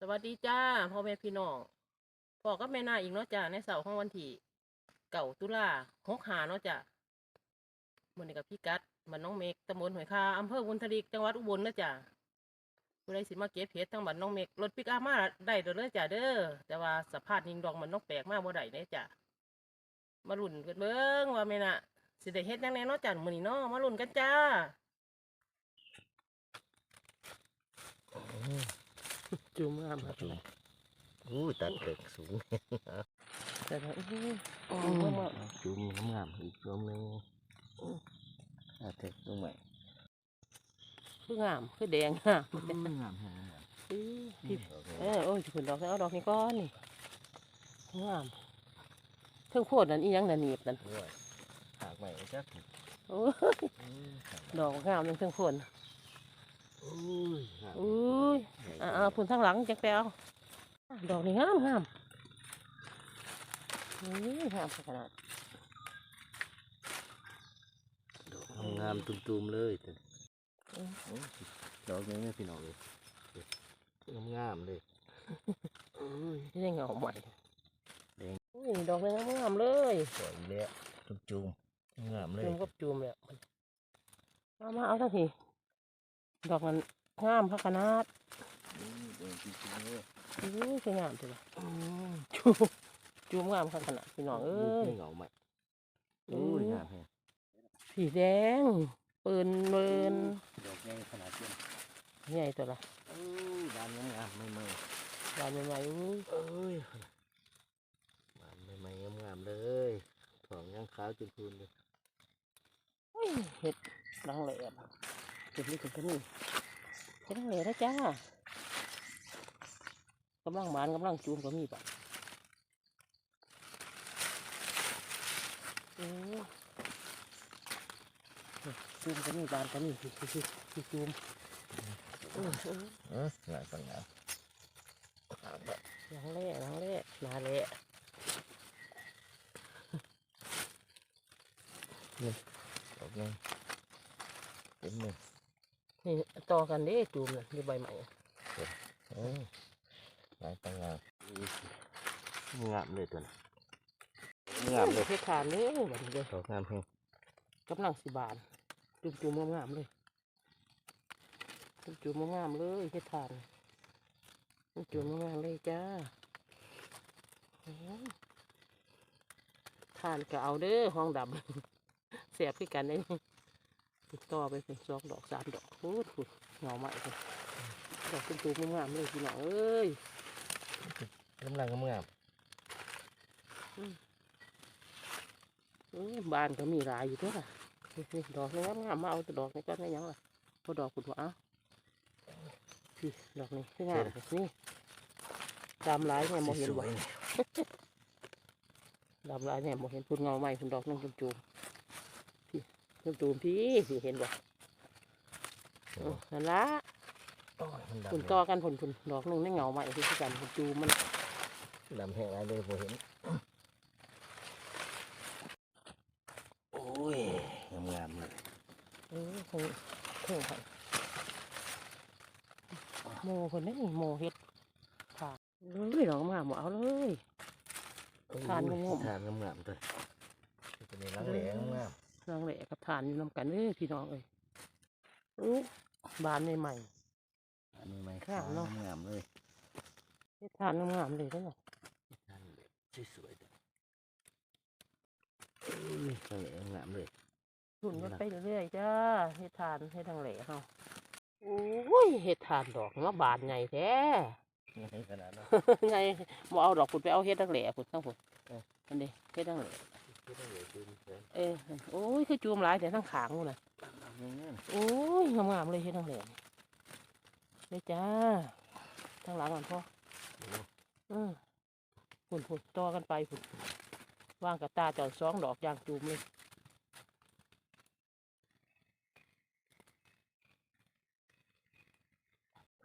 สวัสดีจ้าพ่อแม่พี่น้องพ่อกับแม่นาอีกเนาะจ้าในเสาร์ของวันที่เก่าตุลาหกหาเนาะจ้ามื่อนี้กับพี่กัดบ้านน้องเมกตำบลหอยคาอำเภอบุญทลิกจังหวัดอุบลเนาะจ้าผู้ใดสิมาเก็บเห็ดทั้งบ้านน้องเมกรถปิกอัพมาได้เด้อเลยจ้าเด้อแต่ว่าสภาพยิงดองมันนกแปลกมากบ่ได้เด้จ้ามาลุ้นกันเบิ่งว่าแม่น่ะสิได้เฮ็ดจังไดเนาะจ้ามื้อนี้เนาะมาลุ้นกันจ้า จุ่มงามครับจุ่มอู้ตัดเกิกสูงแต่ว่าอื้ออืจุ่มมงามจุ่มงามๆอีกจุ่มหนึงอาเทกตรงไหนคืองามคือแดงงามงามแฮงอื้อพี่พี่เออโอ้ยขุนดอกแล้วเอาดอกนี้ก้อนนี่งามเครื่องโพดนั่นอีหยังนั่นหนีบนั่นด้วยหากใหม่จักโอ้ยอืมดอกงามนั่นเครื่องโพดอุ้ยงาม อุ้ยอ่าๆพุ่นทางหลังจักแปลวดอกนี้งามงามนี่งามขนาดดอกงามๆตุ่มๆเลยแต่อื้อโอ้ยดอกนี้ไม่พี่น้องเลยงามๆเลยอุ้ยนี่ได้เงาใหม่แดงอุ้ยดอกนี้งามเลยสวยเลยอะจุ่มๆงามเลยจุ่มกับจุ่มเลยมามาเอาทังที ดอกมันงามพักขนาดอืมแดงจริงๆเลยอุ้ยสวยงามจังเลยอืมจูจูงามขนาดพี่น้องเอ้ยไม่เหงาใหม่อุ้ยงามแฮงสีแดงปืนเบินดอกใหญ่ขนาดนี้ใหญ่ตัวละอุ้ยบานงามๆไม่เมื่อยบานใหม่ๆอุ้ยเอ้ยบานใหม่ๆงามๆเลยถองยังขาวจนพูนเลยอุ้ยเห็ดรังเหลบเห็ดนี่ถึงกันนี่เห็ดรังเหลนะจ้ากำลังบานกำลังจูมก็มีปะโอ้จูมก็มีบานก็มีสิสิสิสิจูมโอ้ยโอ้ยเอองามสังงามงามแบบหลังเละหลังเละหนาเละดออกยังเต็มเลย นี่ต่อกันเด้จูมน่ะนี่ใบใหม่เออหลายตังงามงามเลยตัวนี้งามเลยเฮ็ดทานเด้อบัดนี้เด้อดอกงามแฮงกำลังสิบานจุ่มจุ่มงามๆเลยจุ่มจุ่มงามๆเลยเฮ็ดทานจุ่มจุ่มงามๆเลยจ้าโอ้ยทานก็เอาเด้อห้องดำเสียบคือกันเลยต่อไปเป็นสองดอกสามดอกพูดพูดเหงาใหม่เลยดอกจุ่มจุ่มงามๆเลยพี่น้องเอ้ยกำลังงามเอ้ยบ้านก็มีหลายอยู่ด้วยล่ะนี่นี่ดอกนี้งามๆมาเอาแต่ดอกนี้ก็ไม่ยังล่ะพอดอกคุณว่าเอาพี่ดอกนี้คืองามนี่ดำหลายเนี่ยมองเห็นสบ่วยๆนี่ดำหลายเนี่ยมองเห็นพุ่นเงาใหม่พุ่นดอกนึงจุ่มจุ่มๆ พี่จุ่มจุ่มๆพี่พี่เห็นบ่โอ้เออนั่นละโอ้ยมันพุ่นดำต่อกันพุ่นพุ่นดอกนึงในเงาใหม่ที่คือกันพุ่นจูมมันดำแห้งอะไรเลยผมเห็น โอ้ยงามๆเลยเออคงคงค่ะโมคนนี้โมเฮ็ดค่ะเอ้ยดอกมาหมเอาเลยทานงามๆทานงามๆด้วยจะมีรังแหลงงาม นางแหละกับทานอยู่นำกันเอ้ยพี่น้องเอ้ยอู้บานใหม่ อันนี้ไหมงามเนอะ งามๆเลยๆเฮ็ดทานงามๆเลยทั้งหมดทานแบบสวยๆด้วยอุ้ยรังแหลงงามเลย หุ่นกันไปเรื่อยๆจ้าเฮ็ดทานเฮ็ดทางแหล่เฮาโอ้ยเฮ็ดทานดอกมาบานใหญ่แท้ไงขนาดนั้นใหญ่บ่เอาดอกพุ่นไปเอาเฮ็ดทางแหล่พุ่นทั้งพุ่นอันนี้เฮ็ดทางแหล่ที่ต้อง เหลือจุ่มเสริมเอ้ยโอ้ยคือจูมหลายแต่ทั้งขางนู่นน่ะอย่างนั้นโอ้ยงามๆเลยเฮ็ดทางแหล่เลยจ้าทางหลังก่อนพ่ออืมพุ่นพุ่นต่อกันไปพุ่นวางกับตาจอดสองดอกยางจูมเลย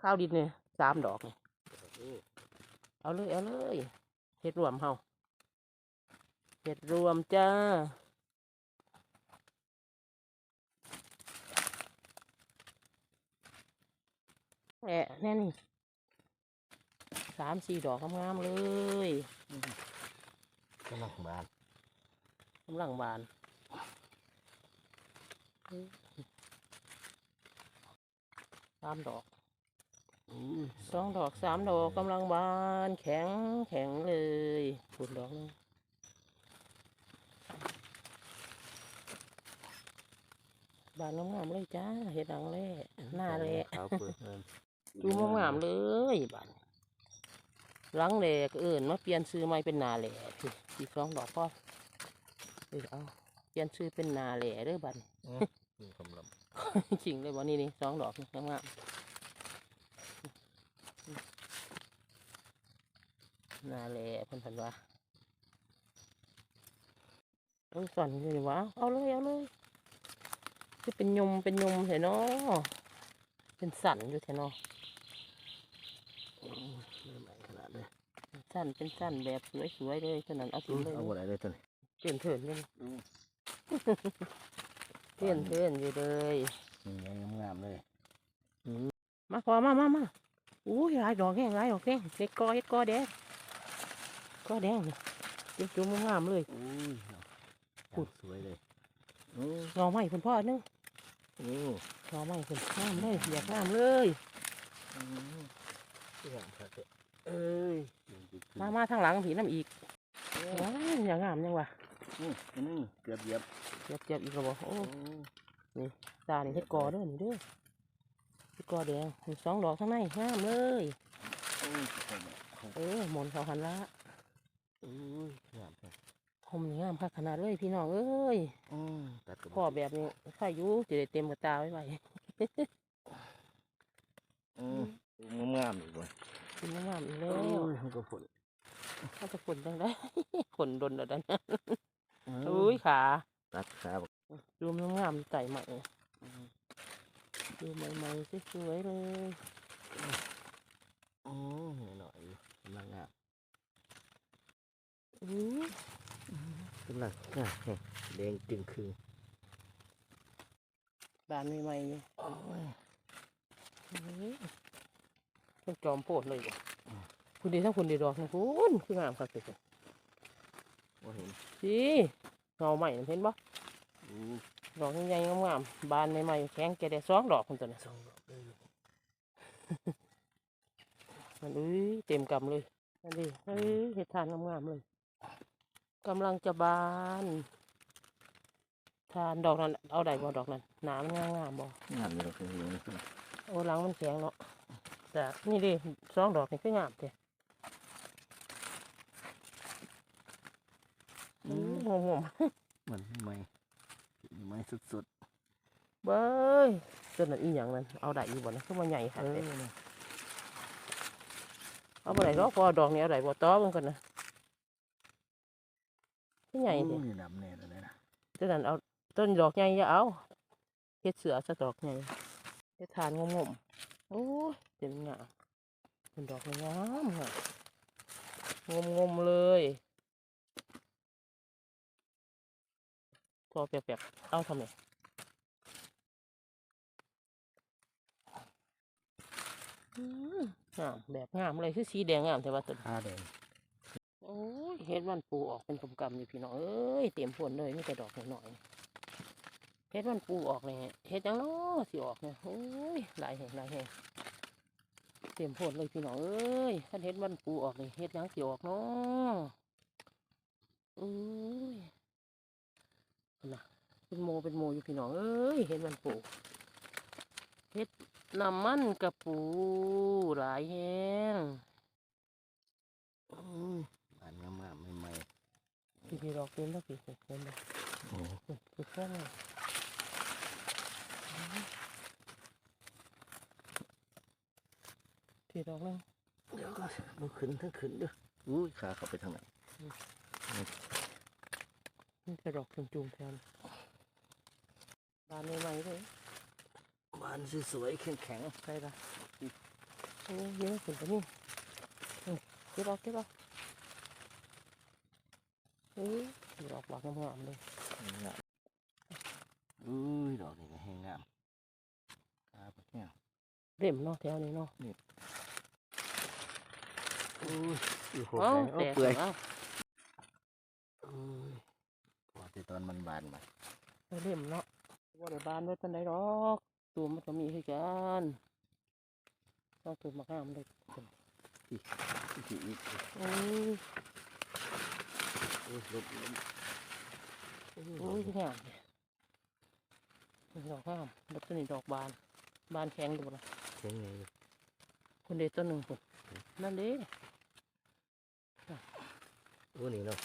ข้าวดินเนี่ยสามดอกเนี่ยนี่เอาเลยเอาเลยเห็ดรวมเฮา เห็ดรวมจ้า แหะแน่นี่สามสี่ดอกงามๆเลยกำลังบานกำลังบานสามดอกอุ้ยสองดอกสามดอกกำลังบานแข็งแข็งเลยขุดดอกหนึง บานงามๆเลยจ้าเห็ดดังแร่หน้าแร่ขาวเปิดเงินดูงามๆเลยบานหลังแหล่ก็เอิญมาเปลี่ยนซื้อใหม่เป็นหนาแหล่พี่อีกสองดอกก็เออเอาเปลี่ยนซื้อเป็นหนาแหล่เด้อบัดมีคำลจริงเลยวันนี้นี่สองดอกนี่งามๆหนาแหล่เพิ่นเพิ่นว่าเออสั่นเลยวะเอาเลยเอาเลย คือเป็นยมเป็นยมเถอะเนาะเป็นสั่นอยู่เถอะเนาะำไม่ไหวขนาดเลยสั้นเป็นสั้นแบบสวยๆเลยขนาดเอาถึงเลยเอาอะไรเลยตัวนี้เปลี่ยนเถินเลยอืมเปลี่ยนเถินอยู่เลยนี่ไงงามๆเลยมาพอมามามาอู้ยหลายดอกแห้งหลายดอกแห้งเฮ็ดกอเฮ็ดกอแดงกอแดงนี่เจ็บจุ่มงามๆเลยอุ้ยขุดสวยเลยอือหน่อไม้คุณพ่อนึง อือหน่อไม้คุณงามเลยอยากงามเลยอืออยากครับเอ้ยมามาทางหลังผีน้ำอีกว้ายอย่างงามยังวะอืออันนี้เกือบเหยียบเจ็บเจ็บอีกแล้วบ่โอ้โอ้ตานี่เฮ็ดกอเด้อนี่เด้อเฮ็ดกอแดงมีสองดอกข้างในงามเลยโอ้ยเออหมนเขาหันละอุ้ยงามครับ ผมนี่งามคักขนาดเลยพี่น้องเอ้ยอือตัดกับพ่อแบบนี้ใครอยู่จะได้เต็มกระตาไว้ไว้อืองามๆอีกเลยกินงามๆอีกแล้โอ้วยมันก็ผลเขาจะฝนจังได้ฝนดนแล้วดันอือุ้ยขาตัดขาบอกดูมันงามใส่ใหม่ดูใหม่ๆสวยๆเลยอือหน่อยๆกำลังงามอุ้ย กำลังงามแฮะแดงจึงคืนบานใหม่ๆนี่โอ้ยอุ้ยต้องจอมโพดเลยว่ะคุณดีทั้งคุณดีดอกนะคุณคืองามครับสิว่าเห็นสิเงาใหม่นั่นเห็นบ่อู้ดอกใหญ่ๆงามๆบานใหม่ๆแข็งแกได้สองดอกคุณตัวนี้สองดอกเลยมันอุ้ยเต็มกำเลยนั่นดิเฮ้ยเห็ดทานงามๆเลย กำลังจะบานทานดอกนั้น เอาได้บ่ดอกนั้นหนามันงามๆบ่งามเลยคืออย่างนี้โอ้หลังมันแข็งเนาะแต่นี่ดิสองดอกนี่คืองามเด้อืมงงเหมือนไม้ไม้สุดๆเบ้ยต้นนั้นอีหยังนั้นเอาได้อีบ่นะคือมันใหญ่ๆค่ะเออเอาบ่ได้ดอกพอดอกนี้เอาได้บ่ต่อเบิ่งกันนะ คือใหญ่โอ้เด้ยดำแน่เลยนะต้นนั้นเอาต้นดอกใหญ่อย่าเอาเฮ็ดเสือสักดอกใหญ่เฮ็ดทานงงๆโอ้ยเต็มหน้าเป็นดอกงามค่ะงมๆเลยพอแปบๆเอาทำไมอืมงามแบบงามเลยคือสีแดงงามแต่ว่าต้นผ้าแดง โอ้ยเฮ็ดวันปูออกเป็นกำกำอยู่พี่น้องเอ้ยเต็มผลเลยมีแต่ดอกหน้อยๆเฮ็ดวันปูออกเลยเฮ็ดจังเนาะสิออกเนี่ยโอ้ยหลายแห่งหลายแห่งเต็มผลเลยพี่น้องเอ้ยคันเฮ็ดวันปูออกนี่เฮ็ดยังสิออกเนาะอุ้ยน่ะเป็นโมเป็นโมอยู่พี่น้องเอ้ยเฮ็ดวันปูเฮ็ดน้ำมันกระปูหลายแห้ง อืมบานงามๆใหม่ พี่พี่ดอกเต็มแล้วพี่เต็มแล้วๆโอ้คือแค่นั้นพี่ดอกนึงเดี๋ยวก็มันขึ้นทั้งขึ้นเด้ออุ้ยขาเข้าไปทางไหนนี่จะดอกจุ่มๆแทนบานใหม่ๆเลยบานสวยๆแข็งใช่ปะโอ้ยเยอะสุดแล้วนี่เก็บเอาเก็บเอา อ้ยดอกบานงามๆเลยๆงามอุ้ยดอกนี้ก็แห้งงามขาไปเนี่ยเล่มเนาะแถวนี้เนาะนี่อุ้ยอยู่โหดเอ้าเลยแตโอ้กเปื่อยเอ้าอุ้ยพอที่ตอนมันบานมาเอาเล่มเนาะว่าได้บานไว้ปานใดหรอกตัวมันก็มีคือกันต้องตัวมาห้ามเลยอีกอีกอีกโอ้ยอุ้ย ลบลบโอ้ยงามดอกห้ามแล้วตัวนี้ดอกบาน บานแข็งดูนะเสียงไงคนเดียวตัวหนึ่งคนนั่นเด้โอ้นี่เนาะ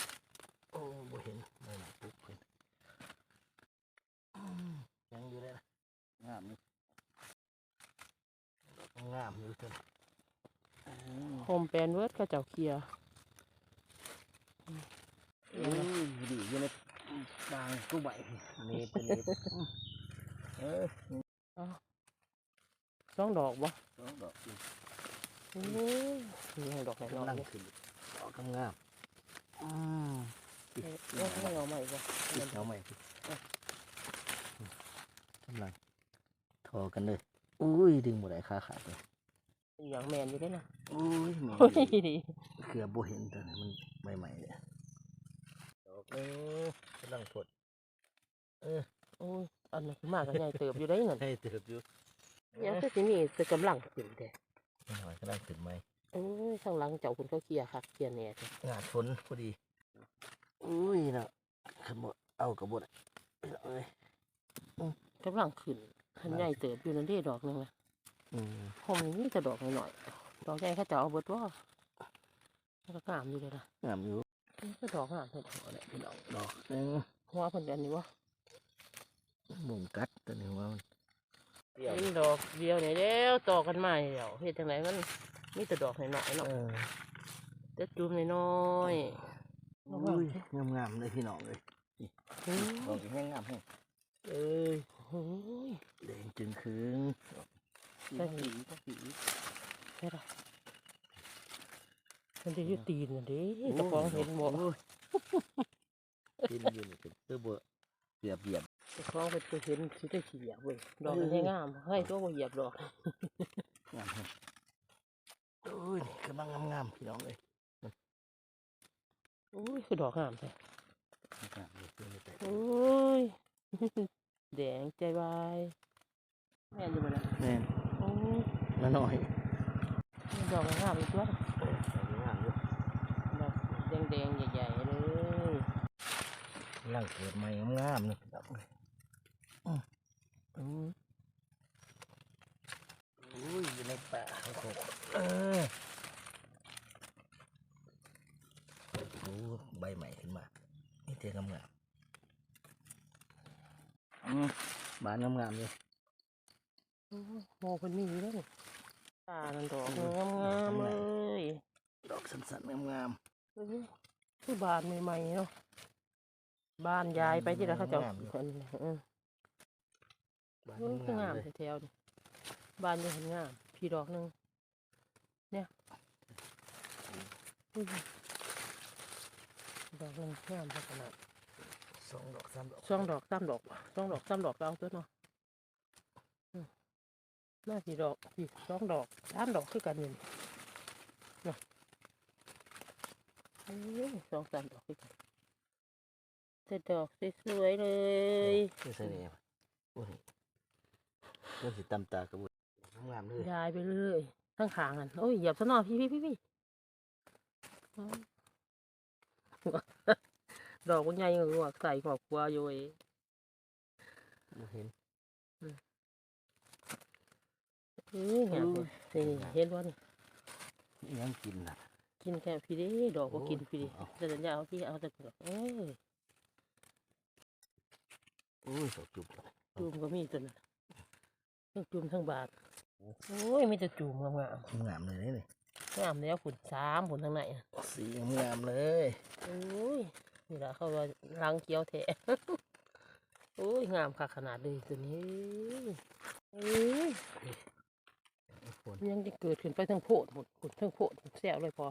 โอ้บ่เห็นไม่หนักปุ๊บเพิ่นยังอยู่เลยนะงามนี่งามอยู่จนอืมโฮมแปนเวิร์ดก็เจ้าเคียร์ ดีอยู่ในบางกู้ใบนี่เป็นนี่เออสองดอกบ่สองดอกอีกโอ้ยยังดอกไหนน้อยกำลังเลยขึ้นดอกงามๆอืมเอ้ยเอาไม่เอาใหม่บ่ติดเอาใหม่สิกำลังทอกันเลยอุ้ยดึงหมดเลยขาขาดเลยอย่างแมนอยู่ได้นะอุ้ยแม่โอ้ยดีดีเกือบบ่เห็นตัวนี้มันใหม่ๆเลยด อกเออกำลังถดโอ้ยอันนั้นคือมากกับใหญ่เติบอยู่ได้เงินให้เติบอยู่ยังก็สิมีแต่กำลังขึ้นแต่นี่หน่อยกำลังขึ้นไหมโอ้ยข้างหลังเจ้าคุณเขาเคลียร์คักเคลียร์แหน่จ้ะงานฝนพอดีอุ้ยเนาะขมดเอากระบดเอ้ยกำลังขึ้นขันใหญ่เติบอยู่นั่นเด้ดอกหนึงนะอืมผมนี่แต่ดอกหน่อยๆดอกใหญ่เขาเจะเอาเบิดว่ามันก็งามอยู่เลยนะงามอยู่นี่ ก็ดอกงามเลยเอาละพี่น้องดอกหนึงหัวเพิ่นอันนี้วะหมุงกัดตัวนี้ว่ามันเปรี้ยวเป็นดอกเดียวเนี่ยเดียวต่อกันมาเดียวเฮ็ดจังไหนมันมีแต่ดอกหน่อยๆเนาะเออแต่จุ่มน้อยๆอุ้ยงามๆเลยพี่น้องเลยดอกแห้งงามแห้งเอ้ยแดงจึงคืงใช่ผีผีใช่ละ มันจะอยุตีนมันดิตะฟองเห็นบ่โอ้ยกินอยู่นี่เป็นเพื่อบ่เกือบเหยียบตะฟองเป็นตัวเห็นสิได้ขี้เหยียบเว้ยดอกมันให้งามให้ตัวบ่เหยียบดอกงามแห้งโอ้ยนี่กำลังงามๆพี่น้องเลยโอ้ยคือดอกงามแท้งามเลยเพื่อนเลยแต่โอ้ยแดงใจวายแม่นอยู่บ่ล่ะแม่นโอ้ยน้าน้อยดอกงามอีกตัว โอ้ยดอกงามอยู่ ดอก แดงๆใหญ่ๆเลยกำลังเกิดใหม่งามๆนี่ดอกเลยอืมอุ้ยอยู่ในป่าเขาโคกเออโอ้ใบใหม่ขึ้นมานี่เทียงามๆอืมบานงามๆเลยโอ้ยโมเพิ่นมีอยู่แล้วนี่ตานั่นดอกงามๆเลยดอกสั้นๆงามเออ คือบานใหม่ๆเนาะบ้านยายไปที่แล้วเขาเจะคนเออๆบานเออคืองามๆเลยแถวๆนี่บ้านยังเห็นงามพี่ดอกหนึ่งเนี่ยอุ้ยดอกหนึ่งงามขนาดสองดอกสามดอกสองดอกสามดอกว่ะสองดอกสามดอกก็เอาตัวเนาะอืมน่าสี่ดอกสี่สองดอกสามดอกคือกันอยู่นี่เนาะเอ้ย สองสามดอกคือกันแต่ดอกสวยๆเลยนี่ใส่เนี่ยโอ้ยเริ่มสิตำตากระบุดงามๆเลยยายไปเรื่อยข้างขางๆกันโอ้ยเหยียบซะหน่อยพี่พี่พี่พี่อ๋อดอกมันใหญ่เหงือกใส่ขอบครัวอยู่เอ้ยบ่เห็นเอ้ยงามเลยนี่เห็นว่านี่อิหยังกินน่ะ กินแค่พี่ดิดอกก็โอ้กินพี่ดิเอาแต่สัญญาเอาพี่เอาแต่เปลือกเอ้ยโอ้ยดอกจุบจุ่มก็มีตัวนั้นทั้งจุ่มทั้งบาทโอ้ยมีแต่จุ่มงามงามงามเลยนี่ๆงามแล้วผุนสามผุนทางไหนอะสีงามเลยโอ้ยนี่ละเขาว่ารังเกียวแท้โอ้ยงามค่ะขนาดเลยตัวนี้เอ้ยฝนยังจะเกิดขึ้นไปทั้งโพดหมดผลทั้งโพดแซวเลยพอ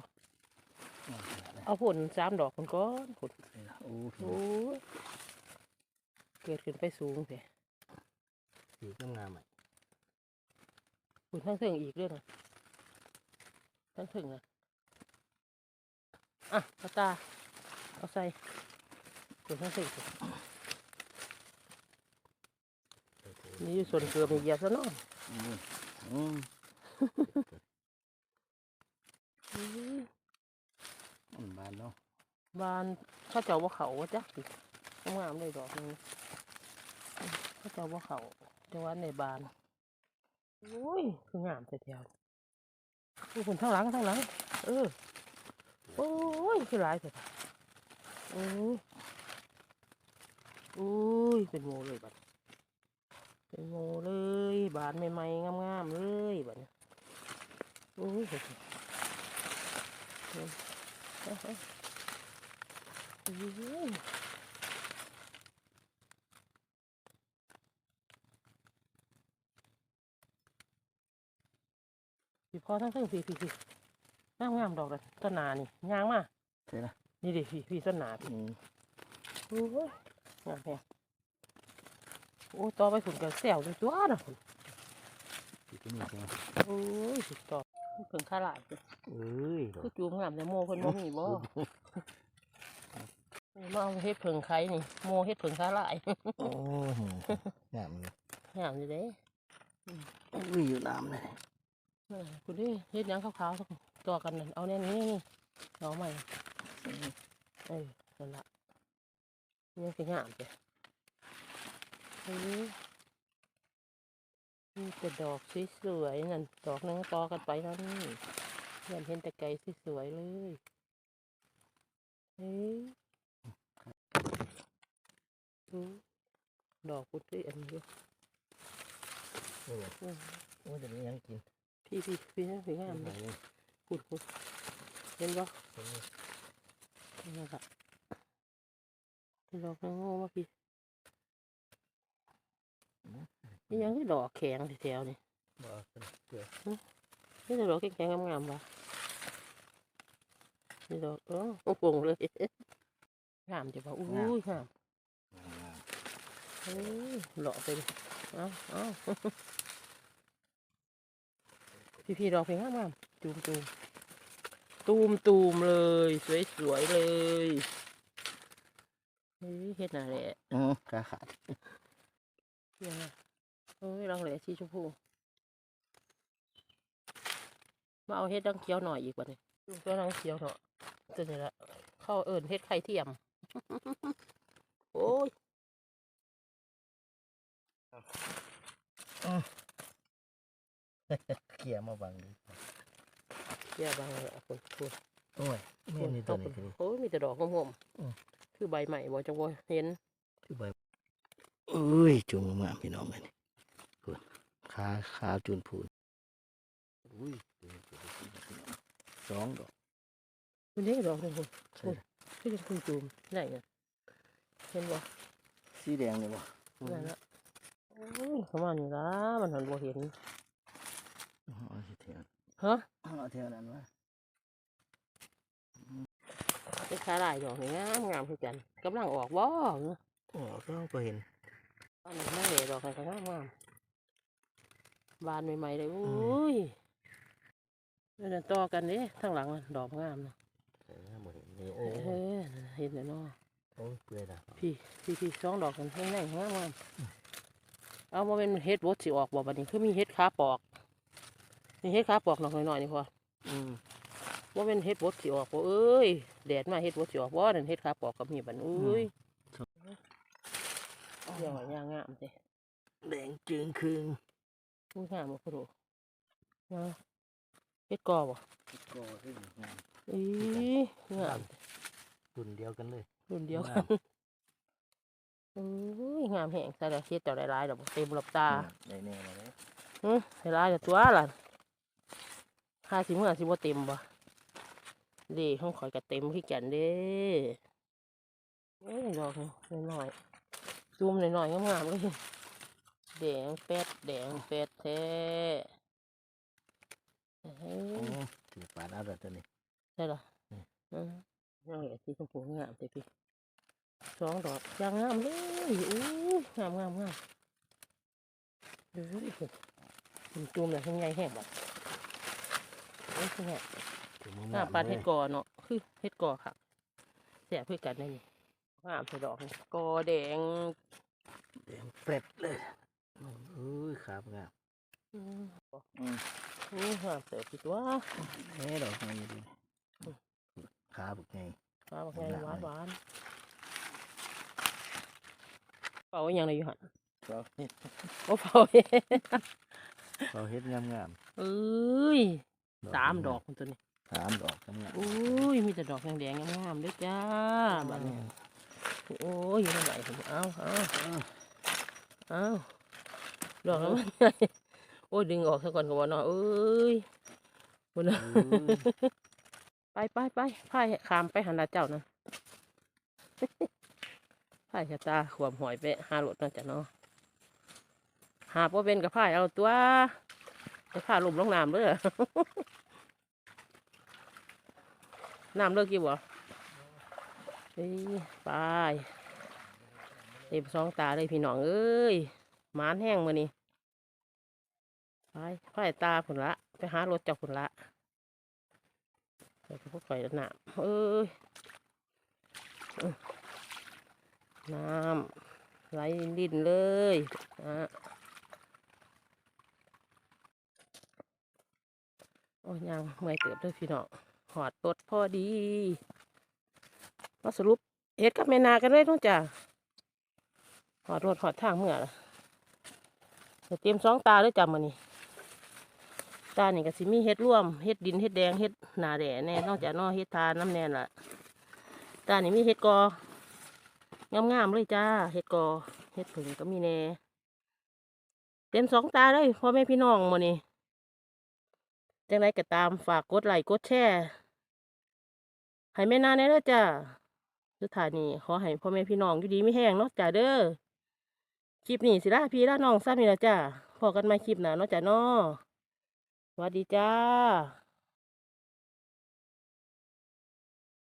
เอาผลสามดอกมันก้อนผลนี่ล่ะโอ้ยโอ้ยเกิดขึ้นไปสูงแท้สีงามๆอะผลทั้งเทิงอีกเรื่องทั้งเทิงนะอะกระตา เอาใส่กดทั้งสี่สินี่อยู่ส่วนเกลือมีเหยียบซะเนาะ อืมอืม อื้อ มันบานเนาะ บานข้าเจ้าว่าเขาว่าจักสิงามเลยดอกนึงเข้าเจ้าว่าเขาจังหวัดในบานโอ้ยคืองามแต่เดียวดูคนทั้งหลังทั้งหลัง เออโอ้ยคือหลายแต่โอ้ยโอ้ยเป็นโมเลยบัดเป็นโมเลยบานใหม่ๆงามๆเลยบัดนี้โอ้ยเห็ดเห็ดเอ้ยเอ้ย เอ้ยพี่พอทั้งทั้งพี่พี่พี่งามงามๆดอกเลยต้นหนานี่ยางมาใช่ละนี่ดิพี่พี่ต้นหนาพี่อืมโอ้ยงามแพงโอ้ต่อไปฝุ่นกับแซวเลยตัวนะฝุ่นอยู่ที่นี่ใช่ไหมโอ้ยสุดต่อเพิ่งข้าหลายเลยเอ้ยดอกคือจูมงามแต่โมเพิ่นบ่มีบ่ มาเอาเฮ็ดเพิ่งไข่นี่โมเฮ็ดเพิ่งข้าหลายโอ้โหงามเลยงามอยู่เด้อุ้ยอยู่น้ำเลยนั่นน่ะคุณดิเฮ็ดหยังขาวๆสักตัวกันนั่นเอาแน่นี้นี่เอาใหม่เออนั่นละยังสิงามจ้ะเฮ้ยมีแต่ดอกสวยๆนั่นดอกหนึงต่อกันไปแล้วนี่เห็นเห็นแต่ไกลสวยๆเลยเฮ้ย ดูดอกพุทธิอันนี้ด้วยโอ้ยอืมโอ้ยจะมียังกิน พี่พี่พี่นั่นสวยงามไหเลนยนี่พูดพูดเห็นบ่เห็นไหมนี่ครับดอกนางโง่มาพี่นี่ยังคือดอกแข็งแถวๆนี่บ่เป็นเกลือนี่แต่ดอกแข็งๆงามๆว่ะนี่ดอกเออโอ้โหเลยงามจังวะอุ้ยงามงามเฮ้ย หล่อไปเลยเอ้าเอ้าพี่พี่ๆดอกเพลงงามๆตูมตูมตูมตูมๆเลย สวยๆเลยเฮ้ยเฮ็ดหน่าแหละอืมขาขาดเดี๋ยวนะเอ้ยรังแหล่สีชมพูมาเอาเฮ็ดดังเขียวหน่อยอีกว่านี่ดูตัวดังเขียวเนาะตัวนี้ละเข้าเอิญเฮ็ดไข่เทียม โอ้ย เกี่ยมาบังดิเดี๋ยวบางเลยคนพูดโอ้ยแม่นี่ตัวนี้คือโอ้ยมีแต่ดอกงมอืมๆคือใบใหม่บ่จังบ่เห็นคือใบอุ้ยจุ่มงามพี่น้องเลยนี่พูนขาขาจุนพูนอุ้ยสองดอกมันเล็กดอกหนึงคุณใช่คือจะคุณจูมไหนเนี่ยเห็นบ่สีแดงเลยบ่นั่นละโอ้ย ประมาณนี้ละมันหันบ่เห็นเอาสิเทียนฮะเอาเทียนนั้นวะไอ้ขาลายดอกนี่งามงามคือกันกำลังออกบ่เนาะโอ้ก็ก็เห็นอันนี้ไม่เหลดอกอะไรก็งามงามบานใหม่ๆเลยโอ้ยเดี๋ยวต่อกันเด้ทางหลังอะดอกงามนะเออบ่เห็นนี่เอโอ้อเห็นแล้วเนาะโอ้ยเปื่อยละพี่พี่พี่สองดอกกันให้ได้งามงาม เอามาเป็นเฮ็ดบดสิออกบ่บัดนี้คือมีเฮ็ดขาปอกนี่เฮ็ดขาปอกดอกน้อยๆนี่พออืมว่าเป็นเฮ็ดบดสิออกบ่เอ้ยแดดมาเฮ็ดบดสิออกบ่นั่นเฮ็ดขาปอกก็มีบัดนี้อุ้ยเดี๋ยวย่างงามสิแดงจึงคืงอุ้ยงามบ่คุโดนะเฮ็ดกอบ่ก็ขึ้นงามอีงามรุ่นเดียวกันเลยรุ่นเดียวงากันม อุ้ยงามแห้งใส่แล้วเฮ็ดเจ้าได้หลายดอกบ่เต็มรอบตาได้แน่มาเลยหึได้หลายแต่ตัวล่ะห้าสิมื้อสิบ่เต็มบ่เด้ของข่อยก็เต็มคือกันเด้เอ้ยดอกนี่น้อยๆจุ่มน้อยๆงามๆเลยแดงแป๊ดแดงแป๊ดแท้เฮ้โอ้ยถือปลาแล้วเด้อตัวนี้ได้ละอืม อืมยังเหลือสีชมพูงามเต็พี่ สองดอกยางงามเลยอู้งามงามงามดูดิคุณจุ่มเลยข้างในแห้งบ่โอ้ยแห้งถือมืงามปลาเทศกอเนาะคือเฮ็ดกอค่ะแสบเพื่อกันได้นี่งามใส่ดอกนี่กอแดงแดงเปร็ดเลยเอ้ยครับงามอืมอืมนี่งามเสิร์ฟอีกว่าแม่ดอกไงดีขาบุกไงปลาบอกไงหวานหวาน เป่าอหย่างไรอยู่หันเขาเฮ็ดโอ้เป่าเฮ็ดเขาเฮ็ดงามงามเอ้ยๆสามดอกมันตัวนี้สามดอกงามงามโอ้ยมีแต่ดอกแดงๆงามๆเด้วยจ้าบัดนี้โอ้ยอยู่ตรงไหนผมเอาเอาเอาดอกแล้วมันใหญ่โอ้ยดึงออกซะก่อนก็ว่าเนาะเอ้ยบุญนะไปไปไปพายขามไปหันหน้าเจ้านะ พายชะตาขวมหอยไปหารถนั่นจ้ะเนาะหาพ่เป็นกับพายเอาตัวจะพาลมลงน้ำเลยน้ำเลิกกี่บ่เฮ้ยไปเต็มสองตาเลยพี่น้องเอ้ยหมานแห้งมานี่ไปพายตาผุนละไปหารถเจ้าผุนละใส่พวกไฟแล้วน้ำเอ้ย น้ำไหลดินเลยนะโอ้ยยังเมื่อยเติบด้วยพี่น้องหอดตดพอดีมาสรุปเฮ็ดกับแม่นากันเลยน้องจ้ะหอดรถหอดทางเมื่อละเตรียมสองตาเลยจ้ะมื้อนี้ตานี่ก็สิมีเฮ็ดร่วมเฮ็ดดินเฮ็ดแดงเฮ็ดหนาแดดแน่นอกจากนอเฮ็ดทานน้ำแน่นละตานี่มีเฮ็ดกอ งามๆเลยจ้าเฮ็ดกอเฮ็ดผึ่งก็มีแน่เต็มสองตาเลยพ่อแม่พี่น้องมื้อนี้จังไรก็ตามฝากกดไลค์กดแชร์ให้แม่นาแน่เด้อจ้าสุดท้ายนี้ขอให้พ่อแม่พี่น้องอยู่ดีไม่แห้งเนาะจ้าเด้อคลิปนี้สิลาพี่ลาน้องซ้ำนี่ละจ้าพอกันม่คลิปหนาเนาะจ้าเนาะสวัสดีจ้า